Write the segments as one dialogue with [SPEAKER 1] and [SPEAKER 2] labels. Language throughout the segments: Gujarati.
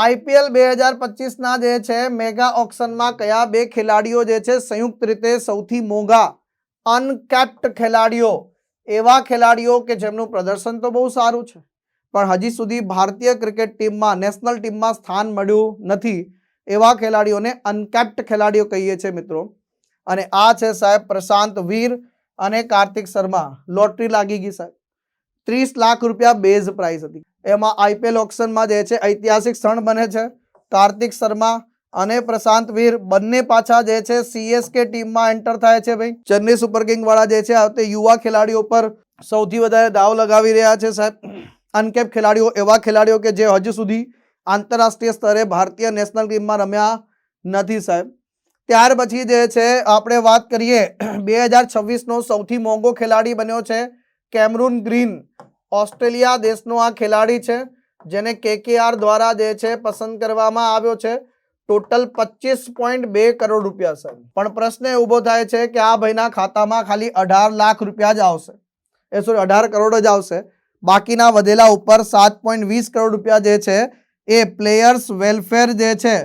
[SPEAKER 1] આઈપીએલ બે હજાર પચીસના જે છે, મેગા ઓક્શનમાં કયા બે ખેલાડીઓ જે છે, સંયુક્ત રીતે સૌથી મોંઘા, અનકેપ્ટ ખેલાડીઓ, એવા ખેલાડીઓ કે જેમનું પ્રદર્શન તો બહુ સારું છે, પણ હજી સુધી ભારતીય ક્રિકેટ ટીમમાં, નેશનલ ટીમમાં સ્થાન મળ્યું નથી, એવા ખેલાડીઓને અનકેપ્ટ ખેલાડીઓ કહીએ છીએ મિત્રો. અને આ છે સાહેબ પ્રશાંત વીર અને કાર્તિક શર્મા. લોટરી લાગી ગઈ સાહેબ. ત્રીસ લાખ રૂપિયા બેઝ પ્રાઇસ હતી. એમાં આઈપીએલ ઓક્શનમાં જે છે, ઐતિહાસિક ક્ષણ બને છે. કાર્તિક શર્મા અને પ્રશાંત વીર બંને પાછા જે છે સીએસકે ટીમમાં એન્ટર થાય છે ભાઈ. ચેન્નઈ સુપર કિંગ વાળા જે છે, આ વખતે યુવા ખેલાડીઓ પર સૌથી વધારે દાવ લગાવી રહ્યા છે સાહેબ. અનકેપ ખેલાડીઓ, એવા ખેલાડીઓ કે જે હજુ સુધી આંતરરાષ્ટ્રીય સ્તરે ભારતીય નેશનલ ટીમમાં રમ્યા નથી સાહેબ. ત્યાર પછી જે છે, આપણે વાત કરીએ, બે હજાર છવ્વીસનો સૌથી મોંઘો ખેલાડી બન્યો છે કેમરૂન ગ્રીન ઓસ્ટ્રેલિયા દેશનો આ ખેલાડી છે, જેને કેકેઆર દ્વારા જે છે પસંદ કરવામાં આવ્યો છે. ટોટલ પચીસ પોઈન્ટ બે કરોડ રૂપિયા સર પણ પ્રશ્ન એ ઊભો થાય છે કે આ ભાઈના ખાતામાં ખાલી અઢાર લાખ રૂપિયા જ આવશે. એ સોરી અઢાર કરોડ જ આવશે. બાકીના વધેલા ઉપર સાત પોઈન્ટ વીસ કરોડ રૂપિયા જે છે એ પ્લેયર્સ વેલફેર જે છે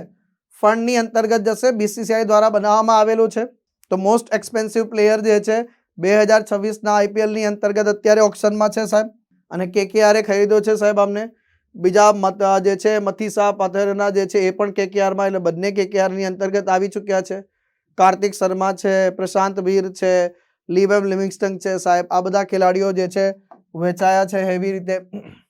[SPEAKER 1] ફંડની અંતર્ગત જશે. બીસીસીઆઈ દ્વારા બનાવવામાં આવેલું છે. તો મોસ્ટ એક્સપેન્સિવ પ્લેયર જે છે બે હજાર છવ્વીસના આઈપીએલની અંતર્ગત અત્યારે ઓપ્શનમાં છે સાહેબ. અને કેકેઆરે ખરીદ્યો છે સાહેબ અમને બીજા મત જે છે, મથીસા પાથરના જે છે, એ પણ કેકેઆરમાં, એટલે બંને કેકેઆરની અંતર્ગત આવી ચૂક્યા છે. કાર્તિક શર્મા છે, પ્રશાંત વીર છે, લીવેમ લિવિંગસ્ટન છે સાહેબ. આ બધા ખેલાડીઓ જે છે, વેચાયા છે હેવી રીતે.